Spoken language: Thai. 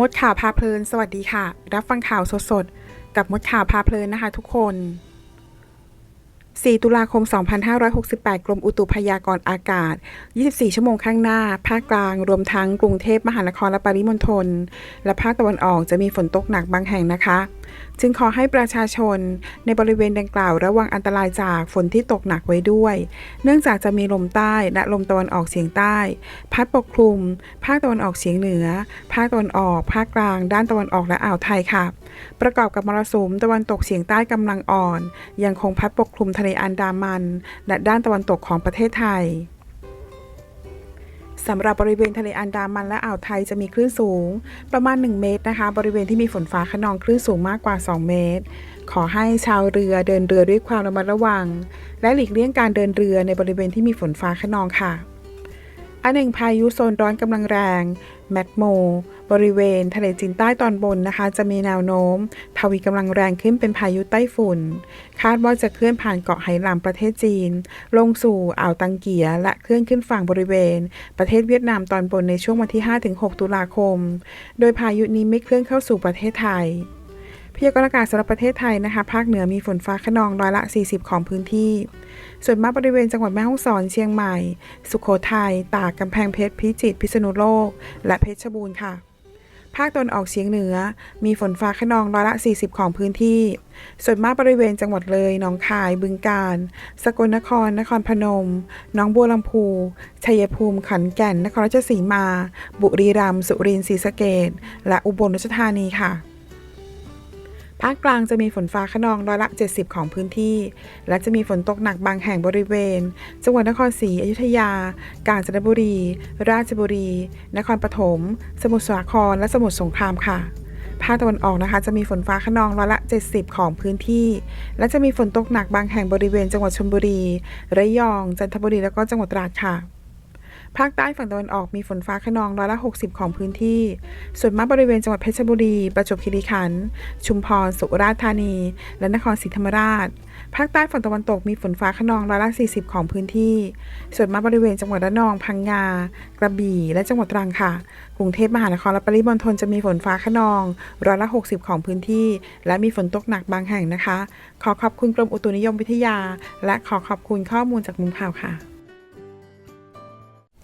มดข่าวพาเพลิน สวัสดีค่ะ รับฟังข่าวสดๆ กับมดข่าวพาเพลินนะคะทุกคน 4 ตุลาคม 2568 กรมอุตุพยากรณ์อากาศ 24 ชั่วโมงข้างหน้า ภาคกลาง รวมทั้งกรุงเทพมหานครและปริมณฑล และภาคตะวันออกจะมีฝนตกหนักบางแห่งนะคะ จึงขอให้ประชาชนในบริเวณดังกล่าวระวังอันตรายจากฝนที่ตกหนักไว้ด้วย เนื่องจากจะมีลมใต้และลมตะวันออกเฉียงใต้ พัดปกคลุม ภาคตะวันออกเฉียงเหนือ ภาคตะวันออก ภาคกลาง ด้านตะวันออกและอ่าวไทยค่ะ ประกอบกับมรสุมตะวันตกเฉียงใต้กำลังอ่อน ยังคงพัดปกคลุมทะเลอันดามัน และด้านตะวันตกของประเทศไทย สำหรับบริเวณทะเลอันดามันและอ่าวไทยจะมีคลื่นสูง ประมาณ 1 เมตรนะคะ บริเวณที่มีฝนฟ้าขนองคลื่นสูงมากกว่า 2 เมตร ขอให้ชาวเรือเดินเรือด้วยความระมัดระวัง และหลีกเลี่ยงการเดินเรือในบริเวณที่มีฝนฟ้าขนองค่ะ อันหนึ่งพายุโซนร้อนกำลังแรง แมกโม บริเวณ ทะเลจีนใต้ตอนบนนะคะ จะมีแนวโน้ม ทวีกำลังแรงขึ้นเป็นพายุไต้ฝุ่น คาดว่าจะเคลื่อนผ่านเกาะไหหลำประเทศจีน ลงสู่อ่าวตังเกียและเคลื่อนขึ้นฝั่งบริเวณ ประเทศเวียดนามตอนบนในช่วงวันที่ 5-6 ตุลาคม โดยพายุนี้ไม่เคลื่อนเข้าสู่ประเทศไทย พยากรณ์อากาศสำหรับประเทศไทยนะคะภาคเหนือมีฝนฟ้าขนองร้อยละ 40 ของพื้นที่ ส่วนมากบริเวณจังหวัดแม่ฮ่องสอนเชียงใหม่ สุโขทัยตากกำแพงเพชรพิจิตรพิษณุโลก และเพชรบูรณ์ค่ะภาคตะวันออกเฉียงเหนือ มีฝนฟ้าขนองร้อยละ 40 ของพื้นที่ ส่วนมากบริเวณจังหวัดเลย หนองคาย บึงกาฬ สกลนคร นครพนมหนองบัวลำพู ชัยภูมิ ขอนแก่น นครราชสีมา บุรีรัมย์ สุรินทร์ ศรีสะเกษและอุบลราชธานีค่ะ ภาคกลางจะมีฝนฟ้าขนองร้อยละ 70 ของพื้นที่ และจะมีฝนตกหนักบางแห่งบริเวณ จังหวัดนครศรีอยุธยา กาญจนบุรี ราชบุรี นครปฐม สมุทรสาคร และสมุทรสงครามค่ะ ภาคตะวันออกนะคะ จะมีฝนฟ้าขนองร้อยละ 70 ของพื้นที่ และจะมีฝนตกหนักบางแห่งบริเวณ จังหวัดชลบุรี ระยอง จันทบุรี แล้วก็จังหวัดตราดค่ะ ภาคใต้ฝั่งตะวันออกมีฝนฟ้าขนองร้อยละ 60 ของพื้นที่ ส่วนมากบริเวณจังหวัดเพชรบุรี ประจวบคีรีขันธ์ ชุมพร สุราษฎร์ธานี และนครศรีธรรมราช ภาคใต้ฝั่งตะวันตกมีฝนฟ้าขนองร้อยละ 40 ของพื้นที่ ส่วนมากบริเวณจังหวัดระนอง พังงา กระบี่ และจังหวัดตรังค่ะ กรุงเทพมหานครและปริมณฑลจะมีฝนฟ้าขนองร้อยละ 60 ของพื้นที่ และมีฝนตกหนักบางแห่งนะคะ ขอขอบคุณกรมอุตุนิยมวิทยา และขอขอบคุณข้อมูลจากมุมข่าวค่ะ